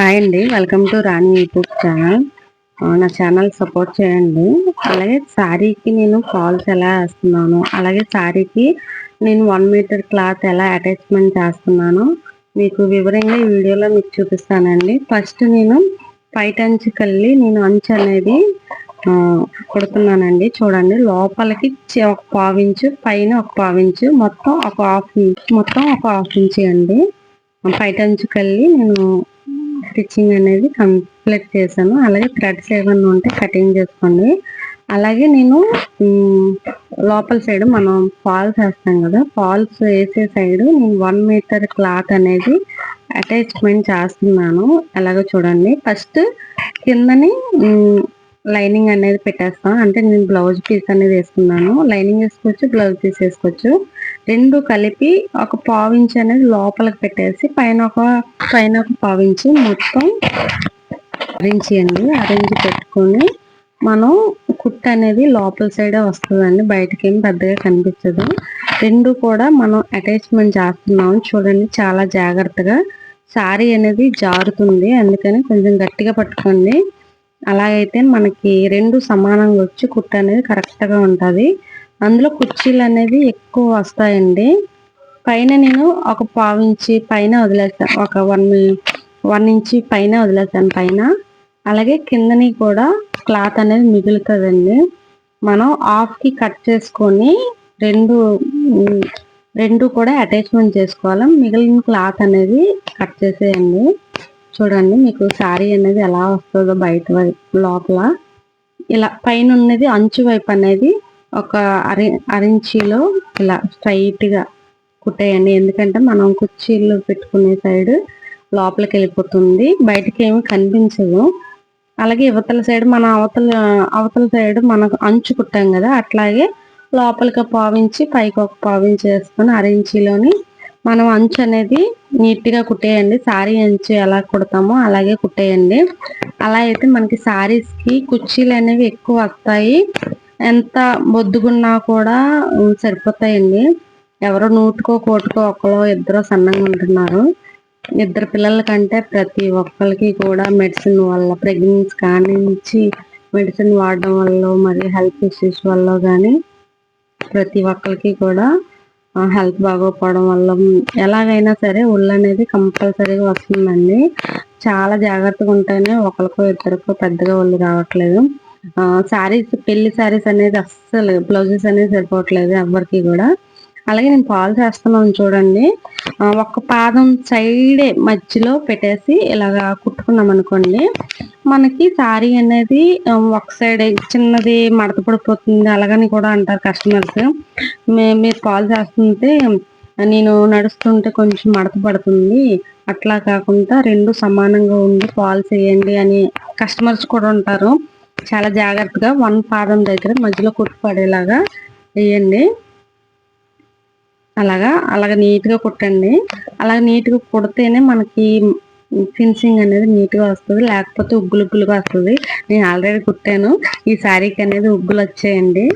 Hi అండి welcome to Rani YouTube channel నా channel support చేయండి. అలాగే శారీకి నేను ఫాల్స్ ఎలా వేస్తున్నాను అలాగే శారీకి నేను వన్ మీటర్ క్లాత్ ఎలా అటాచ్మెంట్ చేస్తున్నాను మీకు వివరంగా ఈ వీడియోలో మీకు చూపిస్తానండి. ఫస్ట్ నేను పైట అంచుకెళ్ళి నేను అంచు అనేది కొడుతున్నానండి. చూడండి లోపలికి ఒక పావించు పైన ఒక పావించు మొత్తం ఒక హాఫ్ ఇంచ్ మొత్తం ఒక హాఫ్ ఇంచ్ అండి. పైట అంచుకెళ్ళి నేను స్టిచ్చింగ్ అనేది కంప్లీట్ చేశాను. అలాగే థ్రెడ్స్ ఏమన్నా ఉంటే కటింగ్ చేసుకోండి. అలాగే నేను లోపల సైడ్ మనం ఫాల్స్ వేస్తాం కదా ఫాల్స్ వేసే సైడ్ నేను వన్ మీటర్ క్లాత్ అనేది అటాచ్మెంట్ చేస్తున్నాను. ఎలాగో చూడండి. ఫస్ట్ కిందని లైనింగ్ అనేది పెట్టేస్తాం. అంటే నేను బ్లౌజ్ పీస్ అనేది వేసుకున్నాను. లైనింగ్ వేసుకోవచ్చు బ్లౌజ్ పీస్ వేసుకోవచ్చు. రెండు కలిపి ఒక పావించి అనేది లోపలికి పెట్టేసి పైన ఒక పైన ఒక పావించి మొత్తం అరించి అండి. అరించి పెట్టుకొని మనం కుట్ అనేది లోపల సైడే వస్తుందండి. బయటకి ఏం పెద్దగా కనిపించదు. రెండు కూడా మనం అటాచ్మెంట్ చేస్తున్నాం. చూడండి చాలా జాగ్రత్తగా. సారీ అనేది జారుతుంది. అందుకని కొంచెం గట్టిగా పట్టుకోండి. అలాగైతే మనకి రెండు సమానంగా వచ్చి కుట్ట అనేది కరెక్ట్గా ఉంటుంది. అందులో కుర్చీలు అనేది ఎక్కువ వస్తాయండి. పైన నేను ఒక పావు ఇంచి పైన వదిలేస్తాను ఒక వన్ వన్ ఇంచి పైన వదిలేస్తాను పైన. అలాగే కిందని కూడా క్లాత్ అనేది మిగులుతుందండి. మనం హాఫ్కి కట్ చేసుకొని రెండు రెండు కూడా అటాచ్మెంట్ చేసుకోవాలి. మిగిలిన క్లాత్ అనేది కట్ చేసేయండి. చూడండి మీకు శారీ అనేది ఎలా వస్తుందో బయట వైపు లోపల. ఇలా పైన ఉన్నది అంచు వైపు అనేది ఒక అరి అరించిలో ఇలా స్ట్రైట్గా కుట్టేయండి. ఎందుకంటే మనం కుర్చీలు పెట్టుకునే సైడ్ లోపలికి వెళ్ళిపోతుంది. బయటకి ఏమి కనిపించదు. అలాగే ఇవతల సైడ్ మన అవతల అవతల సైడ్ మనకు అంచు కుట్టాం కదా అట్లాగే లోపలికి పావించి పైకి ఒక పావించి వేసుకొని అరించిలోని మనం అంచు అనేది నీట్గా కుట్టేయండి. సారీ అంచు ఎలా కుడతామో అలాగే కుట్టేయండి. అలా అయితే మనకి శారీస్కి కుర్చీలు అనేవి ఎక్కువ వస్తాయి. ఎంత బొద్దుగున్నా కూడా సరిపోతాయండి. ఎవరో నూటుకో కోటుకో ఒకరో ఇద్దరు సన్నంగా ఉంటున్నారు. ఇద్దరు పిల్లల కంటే ప్రతి ఒక్కరికి కూడా మెడిసిన్ వల్ల ప్రెగ్నెన్సీ కానించి మెడిసిన్ వాడడం వల్ల మరి హెల్త్ ఇష్యూస్ వల్ల కానీ ప్రతి ఒక్కరికి కూడా హెల్త్ బాగోపోవడం వల్ల ఎలాగైనా సరే ఒళ్ళు అనేది కంపల్సరీగా వస్తుందండి. చాలా జాగ్రత్తగా ఉంటేనే ఒకరికో ఇద్దరికో పెద్దగా ఒళ్ళు రావట్లేదు. శారీస్ పెళ్ళి శారీస్ అనేది అస్సలు బ్లౌజెస్ అనేది సరిపోవట్లేదు ఎవరికి కూడా. అలాగే నేను పాలు చేస్తున్నాను చూడండి. ఒక పాదం సైడే మధ్యలో పెట్టేసి ఇలాగా కుట్టుకున్నాం అనుకోండి మనకి సారీ అనేది ఒక సైడ్ చిన్నది మడత పడిపోతుంది అలాగని కూడా అంటారు కస్టమర్స్ మీరు కాల్ చేస్తుంటే నేను నడుస్తుంటే కొంచెం మడత పడుతుంది. అట్లా కాకుండా రెండు సమానంగా ఉండి కాల్ చేయండి అని కస్టమర్స్ కూడా ఉంటారు. చాలా జాగ్రత్తగా వన్ పాదం దగ్గర మధ్యలో కుట్టు పడేలాగా వేయండి. అలాగా అలాగ నీట్గా కుట్టండి. అలాగ నీట్గా కుడితేనే మనకి ఫినిషింగ్ అనేది నీట్గా వస్తుంది. లేకపోతే ఉగ్గులు ఉగ్గులుగా వస్తుంది. నేను ఆల్రెడీ కుట్టాను. ఈ శారీకి అనేది ఉగ్గులు వచ్చాయండి.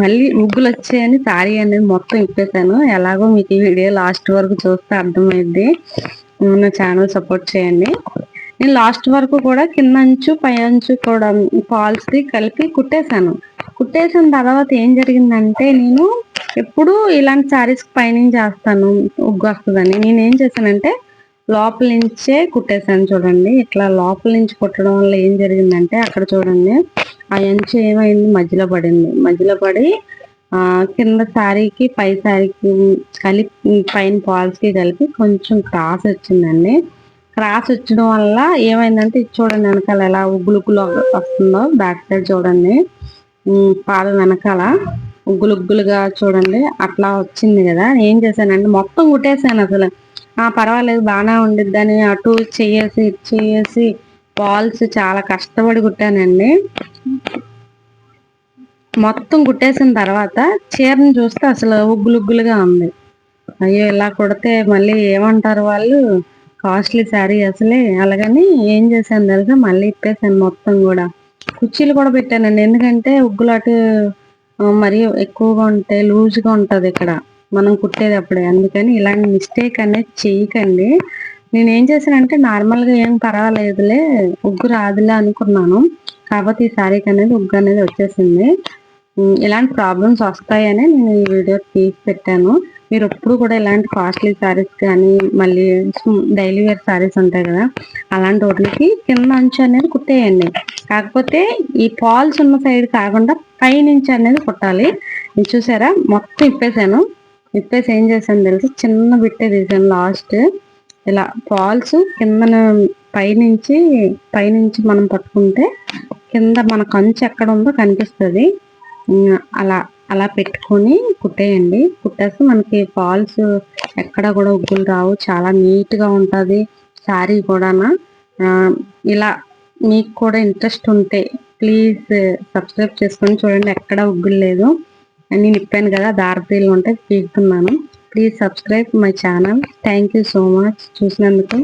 మళ్ళీ ఉగ్గులు వచ్చాయని శారీ అనేది మొత్తం ఇప్పేసాను ఎలాగో మీకు ఈ వీడియో లాస్ట్ వరకు చూస్తే అర్థమైంది నా ఛానల్ సపోర్ట్ చేయండి. నేను లాస్ట్ వరకు కూడా కింద అంచు పై అంచు కూడా పాల్స్ది కలిపి కుట్టేశాను. కుట్టేసిన తర్వాత ఏం జరిగిందంటే నేను ఎప్పుడు ఇలాంటి శారీస్ పైనుంచి చేస్తాను. ఉగ్గు వస్తుందని. నేను ఏం చేశానంటే లోపల నుంచే కుట్టేశాను చూడండి. ఇట్లా లోపల నుంచి కుట్టడం వల్ల ఏం జరిగిందంటే అక్కడ చూడండి ఆ అంచు ఏమైంది? మధ్యలో పడింది. మధ్యలో పడి కింద శారీకి పై శారీకి కలిపి పైన పాల్స్కి కలిపి కొంచెం క్రాస్ వచ్చిందండి. క్రాస్ వచ్చడం వల్ల ఏమైందంటే ఇది చూడండి వెనకాల ఎలా ఉగ్గులుగ్గులు వస్తుందో బ్యాక్ సైడ్ చూడండి. పాదం వెనకాల ఉగ్గులుగ్గులుగా చూడండి. అట్లా వచ్చింది కదా. ఏం చేశానండి మొత్తం కుట్టేశాను అసలు. ఆ పర్వాలేదు బాగానే ఉండిద్దని అటు చేసి చేసి బాల్స్ చాలా కష్టపడి కుట్టానండి. మొత్తం కుట్టేసిన తర్వాత చీరను చూస్తే అసలు ఉగ్గులుగ్గులుగా ఉంది. అయ్యో ఇలా కుడితే మళ్ళీ ఏమంటారు వాళ్ళు? కాస్ట్లీ శారీ అసలే. అలాగని ఏం చేశాను తెలుసా? మళ్ళీ ఇప్పేసాను మొత్తం కూడా. కుర్చీలు కూడా పెట్టానండి. ఎందుకంటే ఉగ్గులాటి మరి ఎక్కువగా ఉంటే లూజ్గా ఉంటుంది ఇక్కడ. మనం కుట్టేటప్పుడే అందుకని ఇలాంటి మిస్టేక్ అనేది చేయకండి. నేను ఏం చేశానంటే నార్మల్గా ఏం పర్వాలేదులే ఉగ్గు రాదులే అనుకున్నాను. కాకపోతే ఈ శారీకి అనేది ఉగ్గు అనేది వచ్చేసింది. ఇలాంటి ప్రాబ్లమ్స్ వస్తాయని నేను ఈ వీడియో తీసి పెట్టాను. మీరు ఎప్పుడు కూడా ఇలాంటి కాస్ట్లీ శారీస్ కానీ మళ్ళీ డైలీ వేర్ శారీస్ ఉంటాయి కదా అలాంటి వాటికి కింద అంచు అనేది కుట్టేయండి. కాకపోతే ఈ పాల్స్ ఉన్న సైడ్ కాకుండా పైనుంచి అనేది కుట్టాలి. చూసారా? మొత్తం ఇప్పేసాను ఇప్పేసి ఏం చేశాను తెలిసి? చిన్న బిట్టే తీసాను లాస్ట్. ఇలా పాల్స్ కింద పైనుంచి పైనుంచి మనం పట్టుకుంటే కింద మన కంచు ఎక్కడ ఉందో కనిపిస్తుంది అలా అలా పెట్టుకొని కుట్టేయండి. కుట్టేస్తే మనకి ఫాల్స్ ఎక్కడ కూడా ఉగ్గులు రావు. చాలా నీట్గా ఉంటది శారీ కూడా ఇలా మీకు కూడా ఇంట్రెస్ట్ ఉంటే ప్లీజ్ సబ్స్క్రైబ్ చేసుకొని చూడండి. ఎక్కడ ఉగ్గులు లేదు. నేను ఇప్పాను కదా దారతీలు ఉంటే పీకుతున్నాను please subscribe my channel thank you so much చూసినందుకు